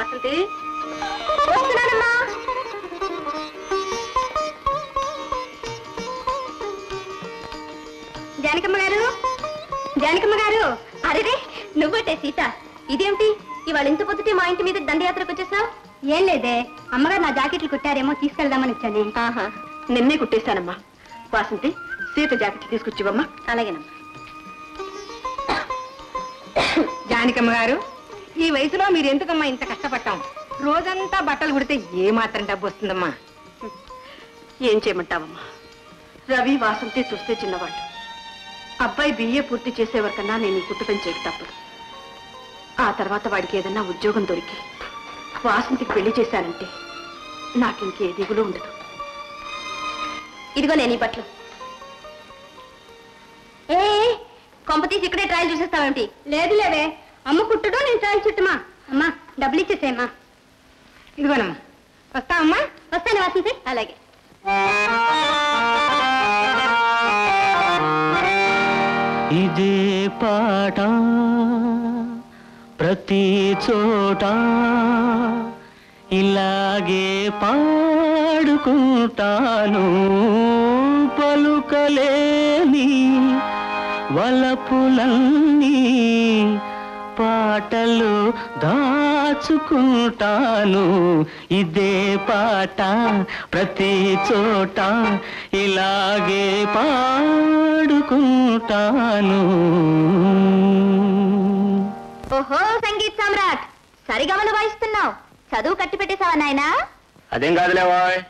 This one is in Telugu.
వసంతి. జానకమ్మ గారు జానకమ్మ గారు. అరే నువ్వటే సీత. ఇదేమిటి? ఇవాళ ఇంత పొద్దుటే మా ఇంటి మీద దండయాత్రకు వచ్చేసావు? ఏం లేదే అమ్మగారు నా జాకెట్లు కుట్టారేమో తీసుకెళ్దామని వచ్చాను. ఆహా నిన్నే కుట్టేస్తానమ్మా వాసంతి సీత జాకెట్ తీసుకొచ్చివమ్మా. అలాగేనమ్మా. జానకమ్మ గారు ఈ వయసులో మీరు ఎందుకమ్మా ఇంత కష్టపడ్డాం రోజంతా బట్టలు కుడితే ఏమాత్రం డబ్బు వస్తుందమ్మా? ఏం చేయమంటావమ్మా? రవి వాసంతి చూస్తే చిన్నవాళ్ళు అబ్బాయి బిఏ పూర్తి చేసేవరకన్నా నేను ఈ కుటుంబం చేయక తప్పదు. ఆ తర్వాత వాడికి ఏదన్నా ఉద్యోగం దొరికి వాసంతికి పెళ్ళి చేశానంటే నాకు ఇంకే దిగులు ఉండదు. ఇదిగో నేను ఈ బట్టలు. ఏ కొంపతీసి ఇక్కడే ట్రయల్ చూసేస్తావేంటి లేదు లేవే. అమ్మ కుట్టుడు నేను ట్రయల్ చుట్టమా? అమ్మా డబ్బులు ఇచ్చేసేమ్మా ఇదిగోనమ్మా. వస్తావమ్మా వస్తాను వాసింది అలాగే. ఇదే పాట ప్రతి చోట ఇలాగే పాడుకుంటాను. పలుకలేని వలపులన్నీ పాటలు దాచుకుంటాను. ఇదే పాట ప్రతి చోట ఇలాగే పాడుకుంటాను. ఓహో సంగీత్ సమ్రాట్. సరిగమలు వాయిస్తున్నావు చదువు కట్టి పెట్టేశావా నాయనా? అదేం కాదులే బాయ్